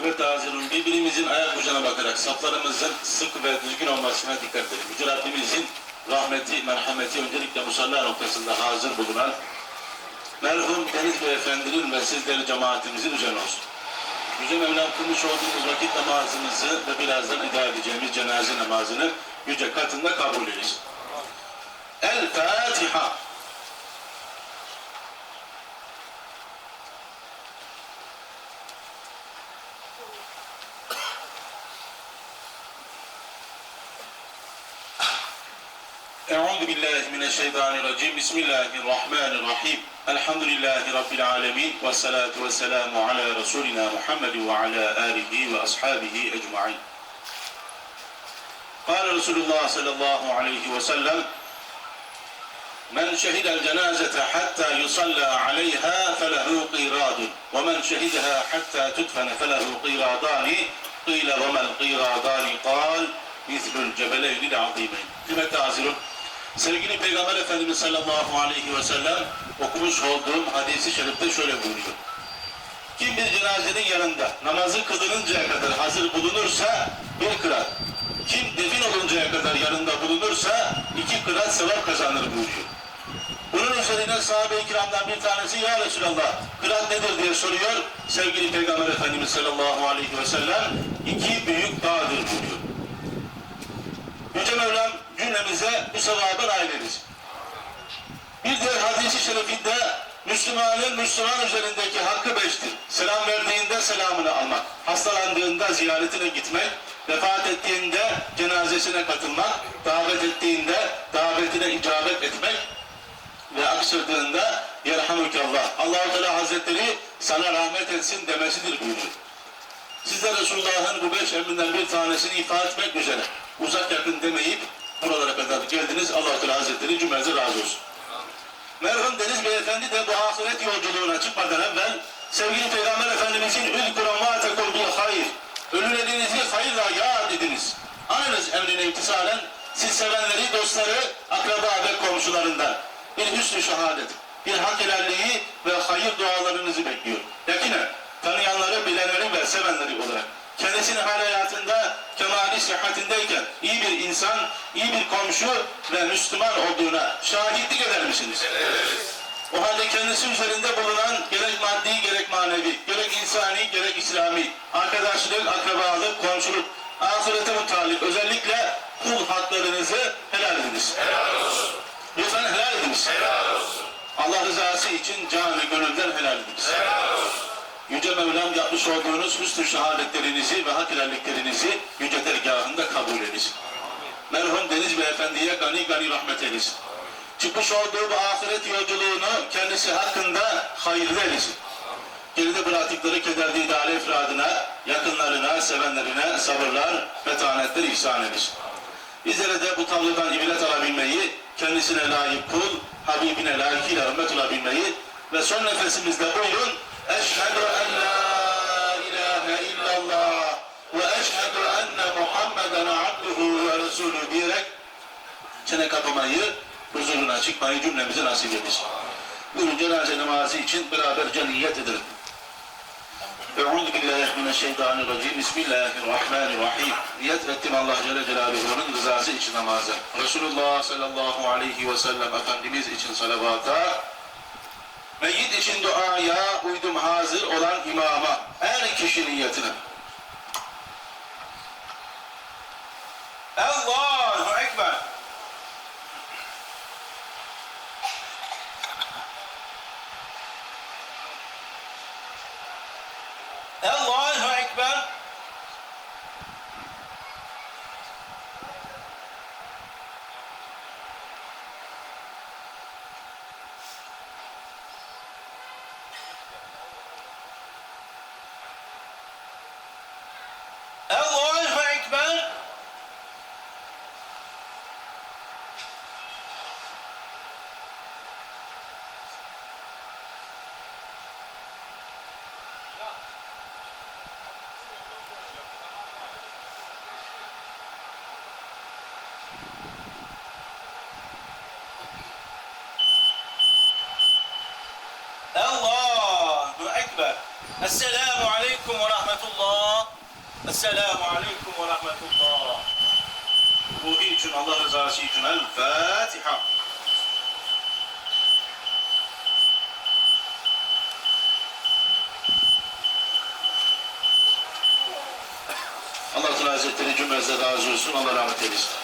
Kıymetli hazırın birbirimizin ayak ucuna bakarak saflarımızın sık ve düzgün olmasına dikkat edelim. Yüce Rabbimizin rahmeti, merhameti öncelikle musalla noktasında hazır bulunan merhum Deniz Beyefendi'nin ve sizleri cemaatimizin üzerine olsun. Yüce Mevlam kılmış olduğumuz vakit namazımızı ve birazdan eda edeceğimiz cenaze namazını yüce katında kabul eylesin. El Fatiha. أعوذ بالله من الشيطان الرجيم. بسم الله الرحمن الرحيم. الحمد لله رب العالمين والصلاة والسلام على رسولنا محمد وعلى آله وأصحابه أجمعين. قال رسول الله صلى الله عليه وسلم من شهد الجنازة حتى يصلى عليها فله قيراد ومن شهدها حتى تدفن فله قيرادان قيل وما القيرادان قال مثل الجبلين العظيمين. Kıymetli hazırım, sevgili Peygamber Efendimiz sallallahu aleyhi ve sellem okumuş olduğum hadisi şerifte şöyle buyuruyor. Kim bir cenazenin yanında namazı kılınıncaya kadar hazır bulunursa bir kırat. Kim defin oluncaya kadar yanında bulunursa iki kırat sevap kazanır buyuruyor. Bunun üzerine sahabe-i kiramdan bir tanesi ya Resulallah kırat nedir diye soruyor. Sevgili Peygamber Efendimiz sallallahu aleyhi ve sellem iki büyük dağdır buyuruyor. Yüce Mevlam cümlemize bu sevabı nail eylesin. Bir diğer hadisi şerifinde Müslümanın Müslüman üzerindeki hakkı beştir. Selam verdiğinde selamını almak, hastalandığında ziyaretine gitmek, vefat ettiğinde cenazesine katılmak, davet ettiğinde davetine icabet etmek ve aksırdığında yerhamukallah. Allah-u Teala Hazretleri sana rahmet etsin demesidir buyuruyor. Sizler Resulullah'ın bu beş emrinden bir tanesini ifade etmek üzere uzak yakın demeyip buralara kadar geldiniz. Allah-u Teala Hazretleri cümlenize razı olsun. Merhum Deniz Beyefendi de bu ahiret yolculuğuna çıkmadan evvel sevgili Peygamber Efendimizin ülkuran ma tekul bil hayır. Ölülerinizi hayırla yad ediniz. Anınız emrine imtisalen siz sevenleri, dostları, akraba ve komşularından bir hüsnü şehadet, bir hak helalliği ve hayır dualarınızı bekliyor. Yakinen tanıyanları, bilenleri ve sevenleri olarak kendisinin hal hayatında kemali sıhhatindeyken iyi bir insan, iyi bir komşu ve Müslüman olduğuna şahitlik eder misiniz? O halde kendisi üzerinde bulunan gerek maddi gerek manevi, gerek insani gerek İslami, arkadaşlık, akrabalık, komşuluk, ahirete mutallik özellikle kul haklarınızı helal ediniz. Lütfen helal ediniz. Allah rızası için canı gönülden helal ediniz. Yüce Mevlam yapmış olduğunuz hüsnü şehadetlerinizi ve hak helalliklerinizi yüce dergahında kabul eylesin. Merhum Deniz Beyefendi'ye gani gani rahmet eylesin. Çıkmış olduğu bu ahiret yolculuğunu kendisi hakkında hayırlı eylesin. Geride bıraktıkları keder didale efradına, yakınlarına, sevenlerine sabırlar, metanetler ihsan eylesin. Bizlere de bu tablodan ibret alabilmeyi, kendisine layık kul, Habibine layıkıyla ümmet olabilmeyi ve son nefesimizde buyurun Eşhedü en la ilahe illallah ve eşhedü enne Muhammeden abduhu ve resulü diyerek çene kapamayı, huzuruna çıkmayı cümlemize nasip etsin. Buyurun cenaze namazı için beraberce niyet edelim. Euzu billahi mineşşeytanirracim. Bismillahirrahmanirrahim. Niyet ettim Allah Celle Celaluhu'nun rızası için namaza. Resulullah sallallahu aleyhi ve sellem Efendimiz için salavata. İçin duaya uydum hazır olan imama. Her kişi niyetine. Allahu Ekber. Allahu Ekber. Allahu Ekber. Allahu Ekber. Esselamu Aleyküm ve Rahmetullah. Esselamu Aleyküm ve Rahmetullah. Ruhi için, Allah rızası için. El Fatiha. Allah Teala Hazretleri cümlemize razı olsun. Allah rahmet eylesin.